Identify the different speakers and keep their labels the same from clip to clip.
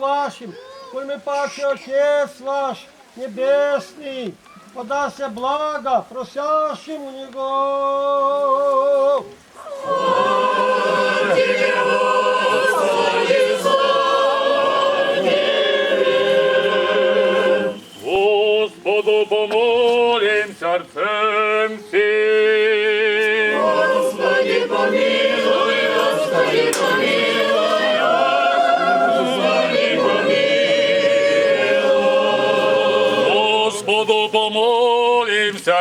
Speaker 1: вашим, пойми паче Отец ваш небесный, подасться благо просящим у Него.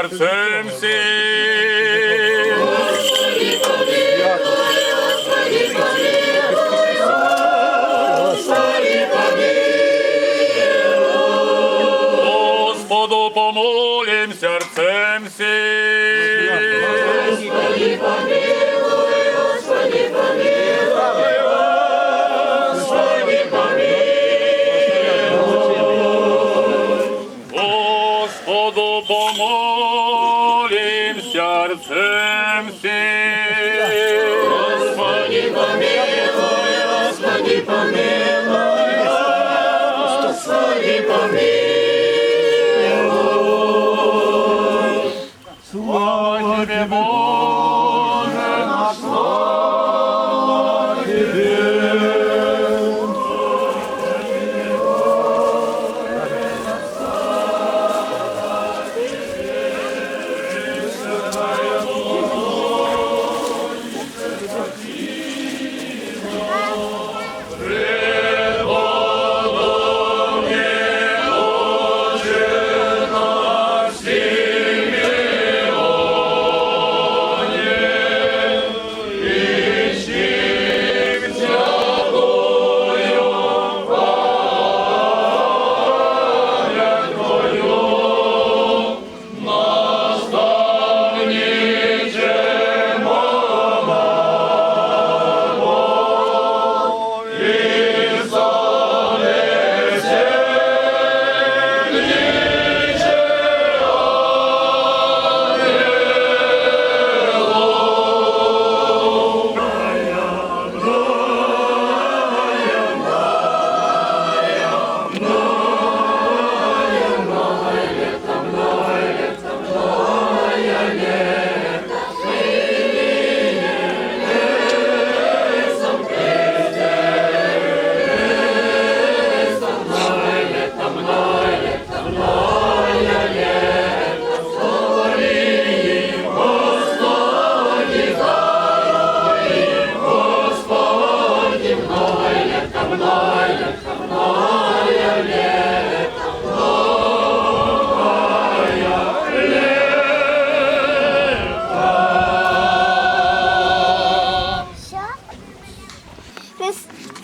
Speaker 2: Серцем. Господу помолим серцем всім. Господу Господи, помилуй.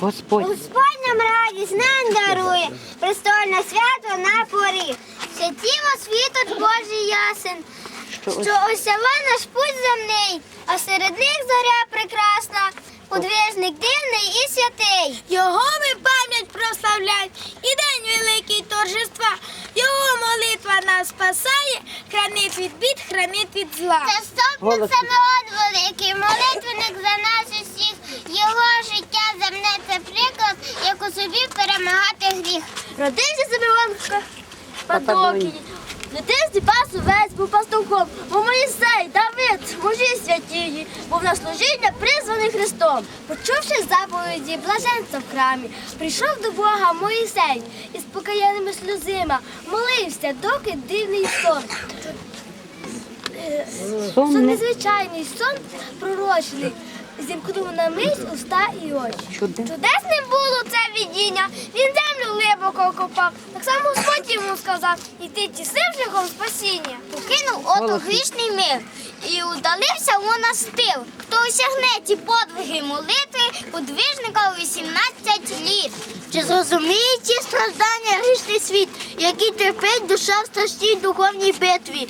Speaker 3: Господь.
Speaker 4: Господь нам радість нам дарує, престольне свято на поріг. Святімо світоч Божий ясен, що осява наш путь земний, а серед них зоря прекрасна, подвижник дивний і святий. Його ми пам'ять прославляємо, і день великий торжества. Його молитва нас спасає, хранить від бід, хранить від зла. Заступник. Симеон великий, молитвенник за нас усіх. Його життя земне це приклад, як у собі перемагати гріх. Родився Симеон в В дитинстві пас увесь був пастухом, бо Моїсей, Давид, мужі святії, був на служіння призваний Христом. Почувши заповіді блаженства в храмі, прийшов до Бога Моїсей із покаяними сльозима, молився, доки дивний сон.
Speaker 3: Сон
Speaker 4: незвичайний, сон пророчний. Зімкнув на мить уста і очі.
Speaker 3: чудес.
Speaker 4: Чудесним було це видіння. Він глибоко копав. Так само Господь йому сказав, іти тісним шляхом спасіння. Покинув ото грішний мир і удалився у монастир. Хто осягне ті подвиги молитви, подвижника у 18 літ. Чи зрозуміє ті страждання грішний світ, який терпить душа в страшній духовній битві?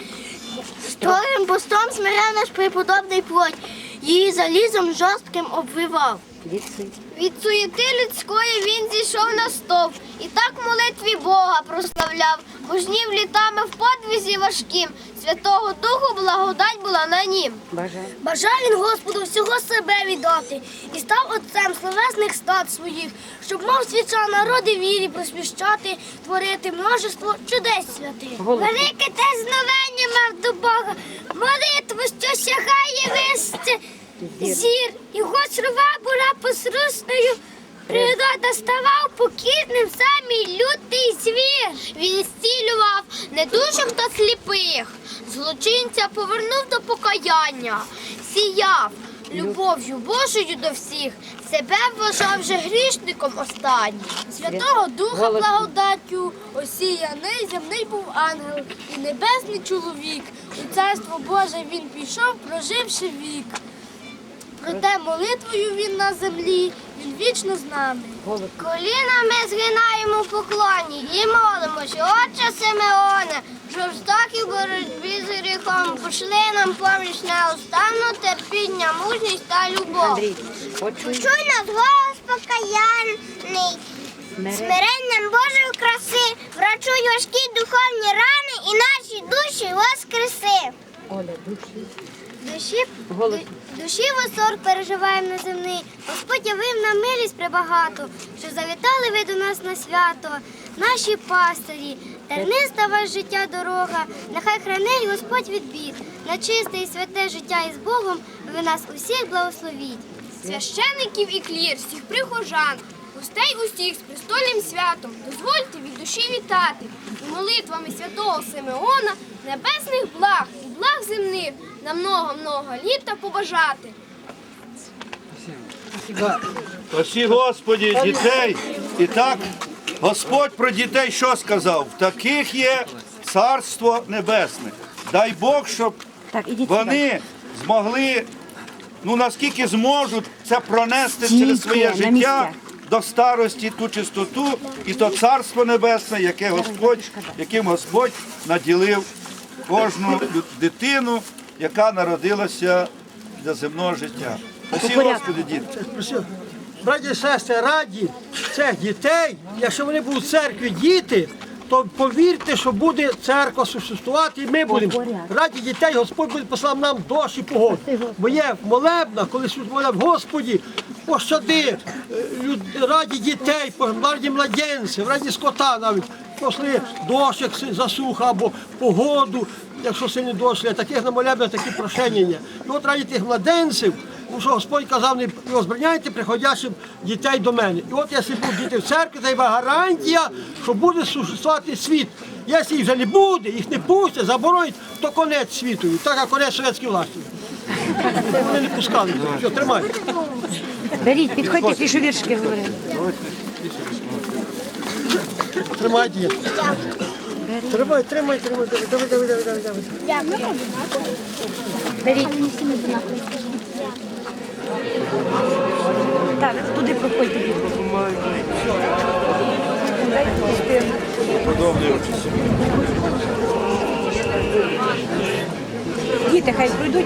Speaker 4: Строгим постом смиряв наш преподобний плоть, її залізом жорстким обвивав.
Speaker 3: Дітки.
Speaker 4: Від суєти людської він зійшов на стовп і так молитві Бога прославляв, божнів літами в подвізі важким,
Speaker 5: Святого Духу благодать була на нім.
Speaker 3: Бажаю.
Speaker 4: Бажав він Господу всього себе віддати і став отцем словесних стат своїх, щоб мав свіча народи вірі просвіщати, творити множество чудес святих.
Speaker 5: Велике те зновення мав до Бога, молитву, що сягає вище зір, його слова була послушною. Природа ставав покірним самий лютий звір. Він зцілював недужих та сліпих, злочинця повернув до покаяння, сіяв любов'ю Божою до всіх, себе вважав вже грішником останнім.
Speaker 4: Святого Духа благодаттю осіяний земний був ангел і небесний чоловік. У царство Боже він пішов, проживши вік. Проте молитвою він на землі, він вічно з нами.
Speaker 5: Колінами згинаємо в поклоні і молимося, Отче Симеоне, жорстокі в боротьбі з гріхом, пошли нам поміч неустанну терпіння, мужність та любов.
Speaker 3: Андрій, почуй.
Speaker 5: Чуй нас, голос покаянний, смиренням Божої краси, врачуй важкі духовні рани і наші душі воскреси.
Speaker 3: Оля, душі.
Speaker 5: Душі, душі восор переживаємо на земний. Господь явив нам милість пребагато, що завітали ви до нас на свято. Наші пастирі, терниста ваш життя дорога, нехай хранить Господь від бід. На чисте і святе життя із Богом ви нас усіх благословіть.
Speaker 4: Священиків і клір, всіх прихожан, гостей усіх з престольним святом, дозвольте від душі вітати і молитвами святого Симеона небесних благ благ земних на много-много літа побажати.
Speaker 6: Спасі Господі, дітей. І так, Господь про дітей що сказав? В таких є царство небесне. Дай Бог, щоб вони змогли, ну наскільки зможуть це пронести через своє життя до старості ту чистоту і то царство небесне, яке Господь, яким Господь наділив кожну дитину, яка народилася для земного життя. Спасі Господи, діти.
Speaker 1: Браті і сестри, раді цих дітей, якщо вони будуть в церкві діти, то повірте, що буде церква существувати, і ми будемо. Раді дітей Господь буде послав нам дощ і погоду. Бо є молебна, коли молив, Господі, пощади, е, раді дітей, раді младенців, раді скота навіть. Пошли дощ, як си- засуха або погоду, якщо сильний дощ, є, таких на молебнах такі прошення. І от раді тих младенців, тому що Господь казав, не розбороняйте приходящим дітей до мене. І от якщо будуть діти в церкві, то є гарантія, що буде существувати світ. Якщо їх вже не буде, їх не пустять, заборонять, то конець світу. Так як конець совєтській власті. Вони не пускали. Все, тримайте.
Speaker 3: Беріть, підходьте, ті, що віршики говорили.
Speaker 1: Тримайте. їх. Тримай, тримай, тримай. Давай, давай, давай, давай, давай.
Speaker 3: Беріть. Так, туди проходьте. Діти, хай пройдуть.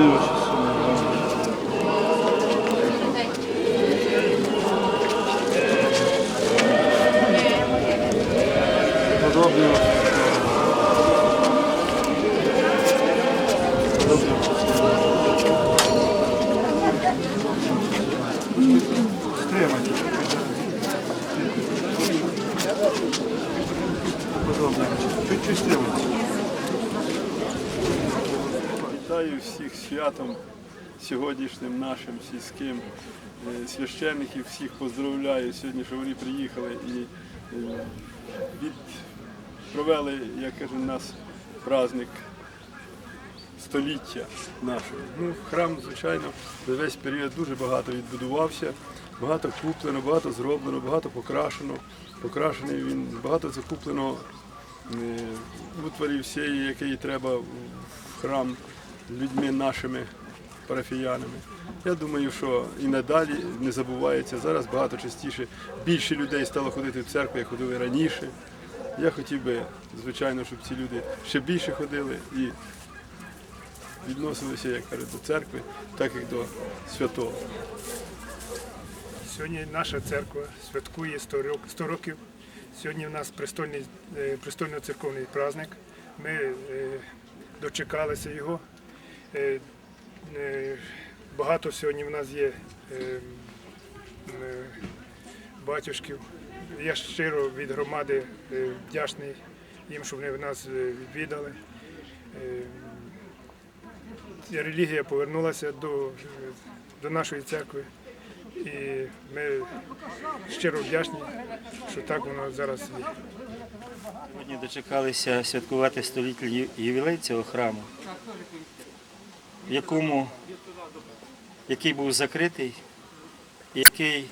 Speaker 6: Преподобний отче. Стримайте. Преподобний отче. Чуть-чуть стримайте.
Speaker 7: Вітаю всіх святом сьогоднішнім нашим сільським е, священників, всіх поздравляю сьогодні, що вони приїхали і від, провели, як каже, у нас праздник століття нашого. Ну, храм, звичайно, за весь період дуже багато відбудувався, багато куплено, багато зроблено, багато покрашено. Покрашений він, багато закуплено е, утварів всієї, якої треба в храм людьми нашими парафіянами. Я думаю, що і надалі не забувається. Зараз багато частіше більше людей стало ходити в церкву, як ходили раніше. Я хотів би, звичайно, щоб ці люди ще більше ходили і відносилися як до церкви, так як до святого.
Speaker 8: Сьогодні наша церква святкує 100 рок- 100 років. Сьогодні в нас престольний, е, престольно-церковний праздник. Ми е, дочекалися його. Е, е, Багато сьогодні в нас є е, батюшків. Я щиро від громади вдячний їм, що вони в нас відвідали. Релігія повернулася до, до нашої церкви. І ми щиро вдячні, що так воно зараз є.
Speaker 9: Сьогодні дочекалися святкувати століття ювілей цього храму, якому який був закритий який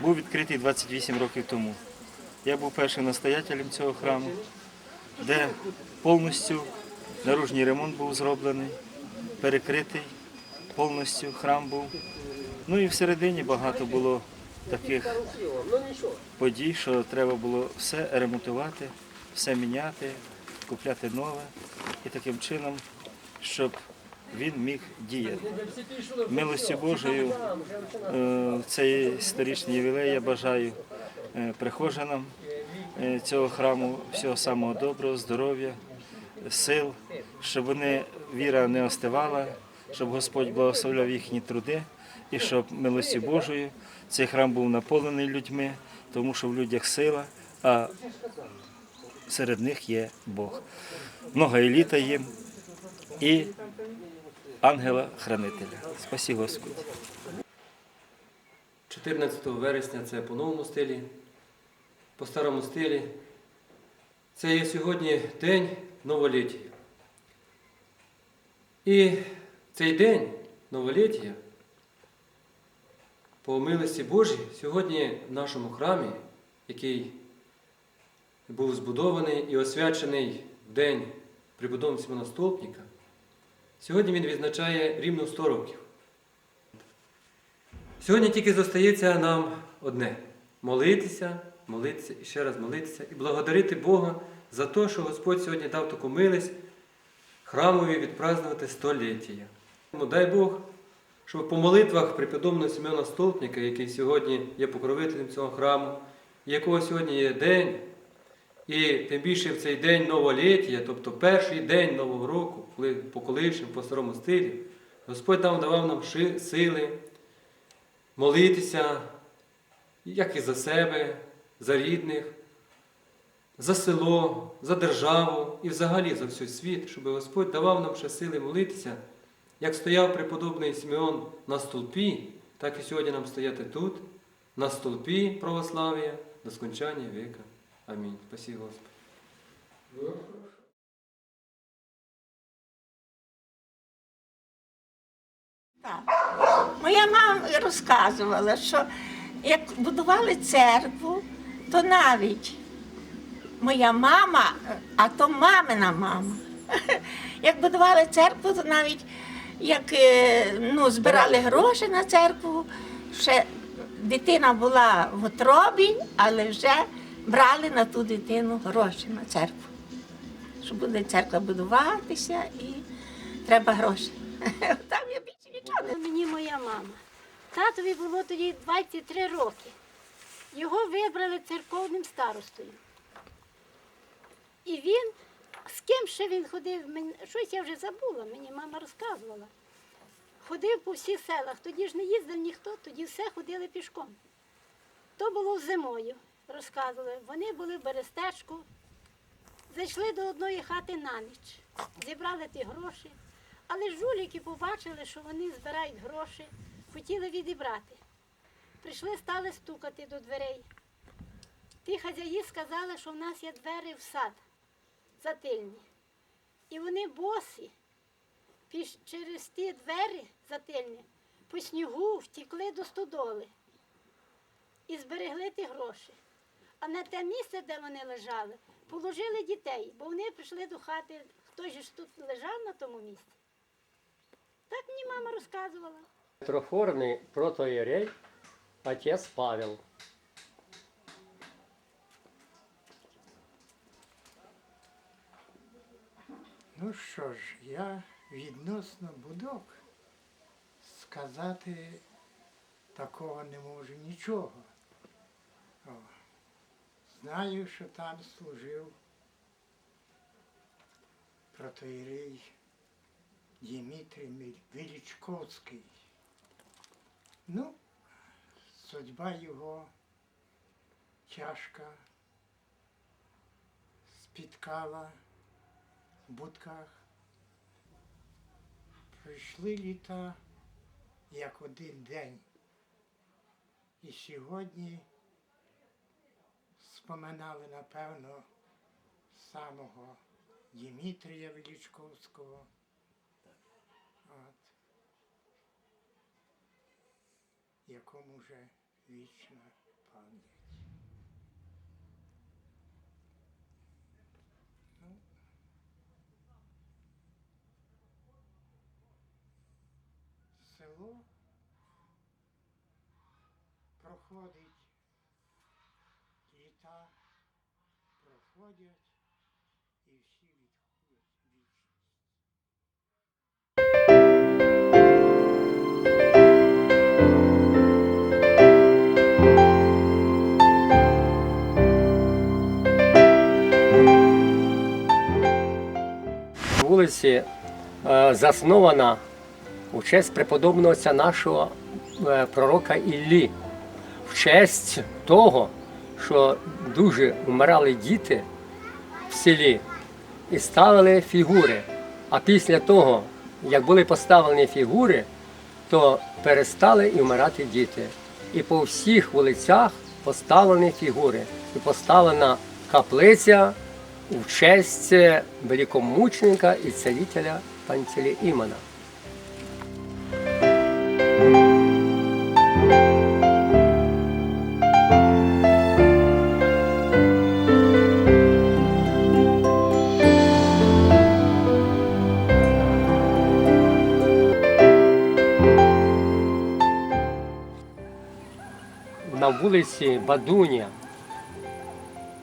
Speaker 9: був відкритий 28 років тому. Я був першим настоятелем цього храму, де повністю наружній ремонт був зроблений, перекритий, повністю храм був. Ну і всередині багато було таких подій, що треба було все ремонтувати, все міняти, купляти нове і таким чином, щоб він міг діяти. Милостю Божою е, цей сторічний ювілей я бажаю е, прихожанам е, цього храму всього самого доброго, здоров'я, сил, щоб вони віра не остивала, щоб Господь благословляв їхні труди і щоб милостю Божою цей храм був наповнений людьми, тому що в людях сила, а серед них є Бог. Много еліта їм і ангела-хранителя. Спасі Господь.
Speaker 10: 14 вересня це по новому стилі, по старому стилі. Це є сьогодні день новоліття. І цей день новоліття, по милості Божій, сьогодні в нашому храмі, який був збудований і освячений в день прибудови Симона Столпніка, сьогодні він відзначає рівно 100 років. Сьогодні тільки зостається нам одне молитися, молитися і ще раз молитися і благодарити Бога за те, що Господь сьогодні дав таку милість храмові відпразнувати століття. Тому дай Бог, щоб по молитвах преподобного Семена Столпника, який сьогодні є покровителем цього храму, якого сьогодні є день, і тим більше в цей день новоліття, тобто перший день Нового року, коли по колишньому, по старому стилі, Господь там давав нам сили молитися, як і за себе, за рідних, за село, за державу і взагалі за всій світ, щоб Господь давав нам ще сили молитися, як стояв преподобний Симеон на столпі, так і сьогодні нам стояти тут, на столпі православ'я до скончання віка. Амінь. Спасибо Господи.
Speaker 6: Моя мама розказувала, що як будували церкву, то навіть моя мама, а то мамина мама. Як будували церкву, то навіть як е, ну, збирали гроші на церкву, ще дитина була в утробі, але вже брали на ту дитину гроші на церкву. Що буде церква будуватися і треба гроші. Там я більше нічого не
Speaker 11: Мені моя мама. Татові було тоді 23 роки. Його вибрали церковним старостою. І він, з ким ще він ходив, щось я вже забула, мені мама розказувала. Ходив по всіх селах, тоді ж не їздив ніхто, тоді все ходили пішком. То було зимою, розказували. Вони були в Берестечку, зайшли до одної хати на ніч, зібрали ті гроші. Але жуліки побачили, що вони збирають гроші, хотіли відібрати. Прийшли, стали стукати до дверей. ті хазяї сказали, що в нас є двері в сад затильні. І вони босі через ті двері затильні по снігу втікли до стодоли і зберегли ті гроші. А на те місце, де вони лежали, положили дітей, бо вони прийшли до хати, хтось ж тут лежав на тому місці. Так мені мама розказувала.
Speaker 12: Митрофорний протоєрей отець Павел.
Speaker 13: Ну що ж, я відносно будок сказати такого не можу нічого. Знаю, що там служив протоїрей Дмитрій Величковський. Ну, судьба його тяжка спіткала в будках. Пройшли літа як один день. І сьогодні споминали, напевно, самого Дмитрія Величковського. От, якому вже вічна пам'ять. Ну, село проходить, літа проходять і всі відходять в вічність.
Speaker 12: Вулиці е, заснована у честь преподобного нашого е, пророка Іллі. В честь того, що дуже вмирали діти в селі і ставили фігури. А після того, як були поставлені фігури, то перестали і вмирати діти. І по всіх вулицях поставлені фігури. І поставлена каплиця в честь великомученика і царителя Пантелеїмона. На вулиці Бадуня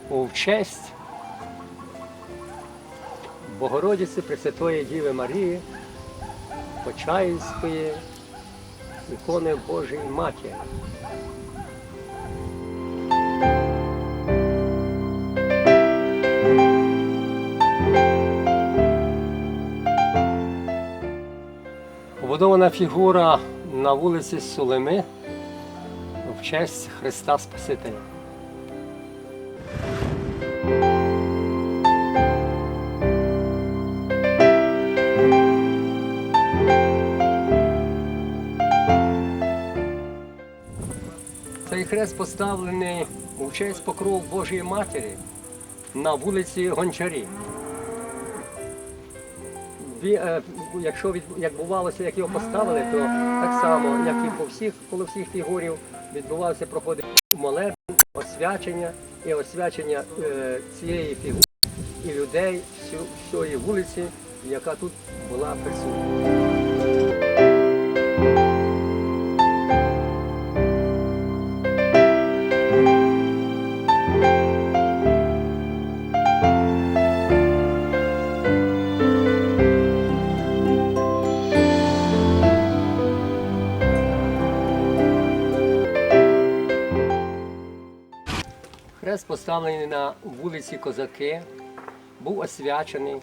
Speaker 12: у честь Богородиці Пресвятої Діви Марії, Почаївської, ікони Божої Матері. Побудована фігура на вулиці Сулими честь Христа Спасителя. Цей хрест поставлений у честь покрову Божої Матері на вулиці Гончарі. Е, Якщо від, як бувалося, як його поставили, то так само, як і по всіх, коло всіх фігурів, відбувався проходить молебен, освячення і освячення е, цієї фігури і людей всієї вулиці, яка тут була присутня. Поставлений на вулиці Козаки, був освячений.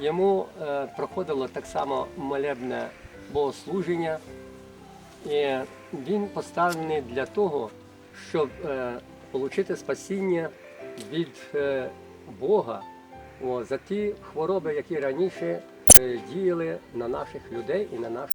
Speaker 12: Йому е, проходило так само молебне богослуження. І він поставлений для того, щоб е, отримати спасіння від е, Бога за ті хвороби, які раніше діяли на наших людей і на наш.